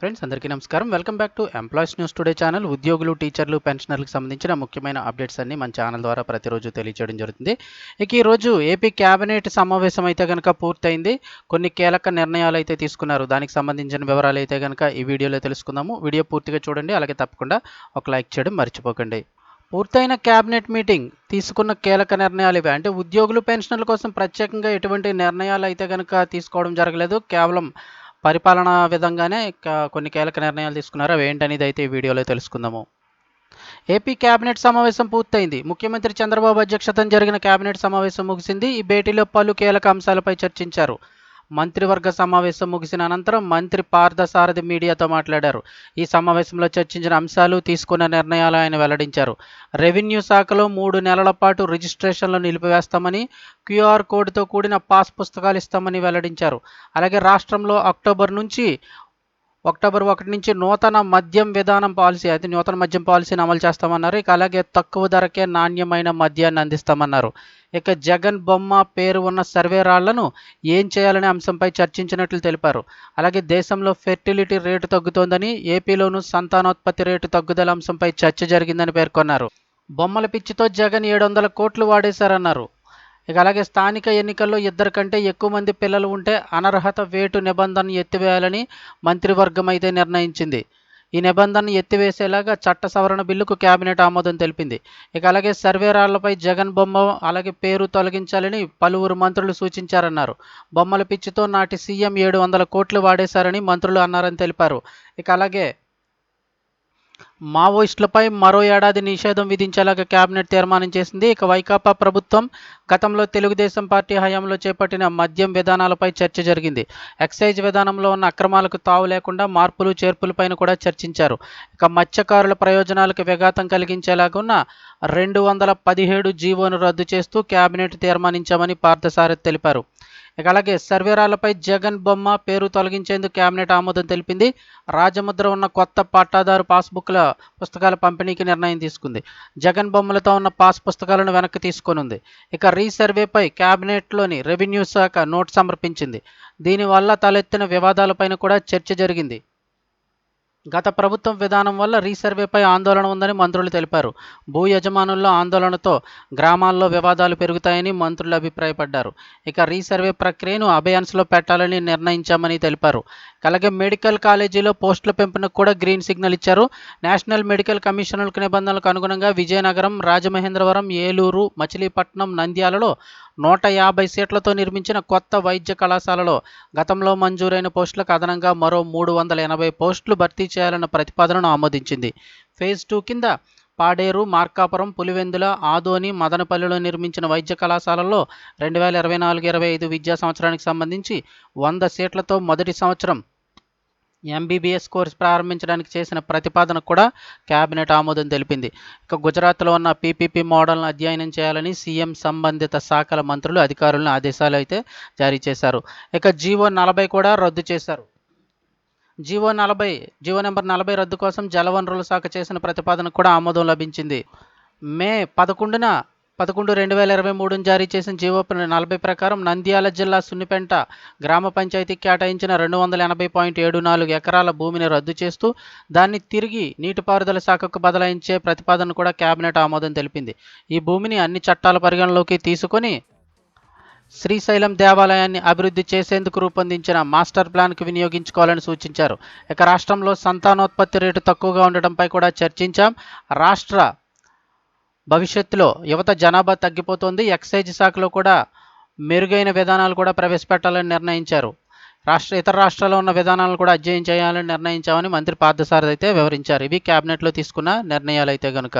Friends అందరికీ నమస్కారం. Welcome back to employees news today channel ఉద్యోగులు టీచర్లు పెన్షనర్లకు సంబంధించిన ముఖ్యమైన అప్డేట్స్ అన్ని మన ఛానల్ ద్వారా ప్రతిరోజు తెలియజేయడం జరుగుతుంది. ఇక ఈరోజు ఏపీ క్యాబినెట్ సమావేశం అయితే కనుక పూర్తయింది. కొన్ని కీలక నిర్ణయాలు అయితే తీసుకున్నారు. దానికి సంబంధించిన వివరాలు అయితే కనుక ఈ వీడియోలో తెలుసుకుందాము. వీడియో పూర్తిగా చూడండి. అలాగే తప్పకుండా ఒక లైక్ చేయడం మర్చిపోకండి. పూర్తయిన క్యాబినెట్ మీటింగ్ తీసుకున్న కీలక నిర్ణయాలు ఇవి. అంటే ఉద్యోగులు పెన్షనర్ల కోసం ప్రత్యేకంగా ఎటువంటి నిర్ణయాలు అయితే కనుక తీసుకోవడం జరగలేదు. కేవలం పరిపాలన విధంగానే కొన్ని కీలక నిర్ణయాలు తీసుకున్నారు అవి ఏంటనేది అయితే ఈ వీడియోలో తెలుసుకుందాము. ఏపీ కేబినెట్ సమావేశం పూర్తయింది. ముఖ్యమంత్రి చంద్రబాబు అధ్యక్షతన జరిగిన కేబినెట్ సమావేశం ముగిసింది. ఈ భేటీలో పలు కీలక అంశాలపై చర్చించారు. మంత్రివర్గ సమావేశం ముగిసిన అనంతరం మంత్రి పార్థసారథి మీడియాతో మాట్లాడారు. ఈ సమావేశంలో చర్చించిన అంశాలు తీసుకున్న నిర్ణయాలు ఆయన వెల్లడించారు. రెవెన్యూ శాఖలో మూడు నెలల పాటు రిజిస్ట్రేషన్లు నిలిపివేస్తామని క్యూఆర్ కోడ్తో కూడిన పాస్ పుస్తకాలు ఇస్తామని వెల్లడించారు. అలాగే రాష్ట్రంలో అక్టోబర్ నుంచి అక్టోబర్ ఒకటి నుంచి నూతన మద్యం విధానం పాలసీ అయితే నూతన మద్యం పాలసీని అమలు చేస్తామన్నారు. ఇక అలాగే తక్కువ ధరకే నాణ్యమైన మద్యాన్ని అందిస్తామన్నారు. ఇక జగన్ బొమ్మ పేరు ఉన్న సర్వే రాళ్ళను ఏం చేయాలనే అంశంపై చర్చించినట్లు తెలిపారు. అలాగే దేశంలో ఫెర్టిలిటీ రేటు తగ్గుతోందని ఏపీలోనూ సంతానోత్పత్తి రేటు తగ్గుదల అంశంపై చర్చ జరిగిందని పేర్కొన్నారు. బొమ్మల పిచ్చితో జగన్ ఏడు వందల కోట్లు వాడేశారన్నారు. ఇక అలాగే స్థానిక ఎన్నికల్లో ఇద్దరు కంటే ఎక్కువ మంది పిల్లలు ఉంటే అనర్హత వేటు నిబంధనను ఎత్తివేయాలని మంత్రివర్గం అయితే నిర్ణయించింది. ఈ నిబంధనను ఎత్తివేసేలాగా చట్ట సవరణ బిల్లుకు కేబినెట్ ఆమోదం తెలిపింది. ఇక అలాగే సర్వేరాళ్ళపై జగన్ బొమ్మ అలాగే పేరు తొలగించాలని పలువురు మంత్రులు సూచించారన్నారు. బొమ్మల పిచ్చితో నాటి సీఎం ఏడు వందల కోట్లు వాడేశారని మంత్రులు అన్నారని తెలిపారు. ఇక అలాగే మావోయిస్టులపై మరో ఏడాది నిషేధం విధించేలాగా కేబినెట్ తీర్మానం చేసింది. ఇక వైకాపా ప్రభుత్వం గతంలో తెలుగుదేశం పార్టీ హయాంలో చేపట్టిన మద్యం విధానాలపై చర్చ జరిగింది. ఎక్సైజ్ విధానంలో ఉన్న అక్రమాలకు తావు లేకుండా మార్పులు చేర్పులపైన కూడా చర్చించారు. ఇక మత్స్యకారుల ప్రయోజనాలకు విఘాతం కలిగించేలాగున్న రెండు వందల పదిహేడు జీవోను రద్దు చేస్తూ కేబినెట్ తీర్మానించామని పార్థసారథి తెలిపారు. ఇక అలాగే సర్వేరాలపై జగన్ బొమ్మ పేరు తొలగించేందుకు కేబినెట్ ఆమోదం తెలిపింది. రాజముద్ర ఉన్న కొత్త పట్టాదారు పాస్బుక్ల పుస్తకాల పంపిణీకి నిర్ణయం తీసుకుంది. జగన్ బొమ్మలతో ఉన్న పాస్ పుస్తకాలను వెనక్కి తీసుకొనుంది. ఇక రీసర్వేపై కేబినెట్లోని రెవెన్యూ శాఖ నోట్ సమర్పించింది. దీనివల్ల తలెత్తిన వివాదాలపైన కూడా చర్చ జరిగింది. గత ప్రభుత్వం విధానం వల్ల రీసర్వేపై ఆందోళన ఉందని మంత్రులు తెలిపారు. భూ యజమానుల్లో ఆందోళనతో గ్రామాల్లో వివాదాలు పెరుగుతాయని మంత్రులు అభిప్రాయపడ్డారు. ఇక రీసర్వే ప్రక్రియను అబయాన్స్లో పెట్టాలని నిర్ణయించామని తెలిపారు. అలాగే మెడికల్ కాలేజీలో పోస్టుల పెంపునకు కూడా గ్రీన్ సిగ్నల్ ఇచ్చారు. నేషనల్ మెడికల్ కమిషనర్లకు నిబంధనలకు అనుగుణంగా విజయనగరం రాజమహేంద్రవరం ఏలూరు మచిలీపట్నం నంద్యాలలో నూట యాభై సీట్లతో నిర్మించిన కొత్త వైద్య కళాశాలలో గతంలో మంజూరైన పోస్టులకు అదనంగా మరో మూడు వందల ఎనభై పోస్టులు భర్తీ చేయాలన్న ప్రతిపాదనను ఆమోదించింది. ఫేజ్ టూ కింద పాడేరు మార్కాపురం పులివెందుల ఆదోని మదనపల్లిలో నిర్మించిన వైద్య కళాశాలల్లో రెండు వేల ఇరవై నాలుగు ఇరవై ఐదు విద్యా సంవత్సరానికి సంబంధించి వంద సీట్లతో మొదటి సంవత్సరం ఎంబీబీఎస్ కోర్సు ప్రారంభించడానికి చేసిన ప్రతిపాదన కూడా కేబినెట్ ఆమోదం తెలిపింది. ఇక గుజరాత్లో ఉన్న పీపీపీ మోడల్ను అధ్యయనం చేయాలని సీఎం సంబంధిత శాఖల మంత్రులు అధికారులను ఆదేశాలు అయితే జారీ చేశారు. ఇక జీవో నలభై కూడా రద్దు చేశారు. జీవో నలభై జీవో నెంబర్ నలభై రద్దు కోసం జలవనరుల శాఖ చేసిన ప్రతిపాదనకు కూడా ఆమోదం లభించింది. మే పదకొండున పదకొండు రెండు వేల ఇరవై మూడును జారీ చేసిన జీవో నలభై ప్రకారం నంద్యాల జిల్లా సున్నిపెంట గ్రామ పంచాయతీకి కేటాయించిన రెండు వందల ఎనభై పాయింట్ ఏడు నాలుగు ఎకరాల భూమిని రద్దు చేస్తూ దాన్ని తిరిగి నీటిపారుదల శాఖకు బదలాయించే ప్రతిపాదన కూడా కేబినెట్ ఆమోదం తెలిపింది. ఈ భూమిని అన్ని చట్టాల పరిగణలోకి తీసుకొని శ్రీశైలం దేవాలయాన్ని అభివృద్ధి చేసేందుకు రూపొందించిన మాస్టర్ ప్లాన్కి వినియోగించుకోవాలని సూచించారు. ఇక రాష్ట్రంలో సంతానోత్పత్తి రేటు తక్కువగా ఉండటంపై కూడా చర్చించాం. రాష్ట్ర భవిష్యత్తులో యువత జనాభా తగ్గిపోతుంది. ఎక్సైజ్ శాఖలో కూడా మెరుగైన విధానాలు కూడా ప్రవేశపెట్టాలని నిర్ణయించారు. రాష్ట్ర ఇతర రాష్ట్రాల్లో ఉన్న విధానాలను కూడా అధ్యయనం చేయాలని నిర్ణయించామని మంత్రి పార్థసారథి అయితే వివరించారు. ఇవి కేబినెట్లో తీసుకున్న నిర్ణయాలు అయితే కనుక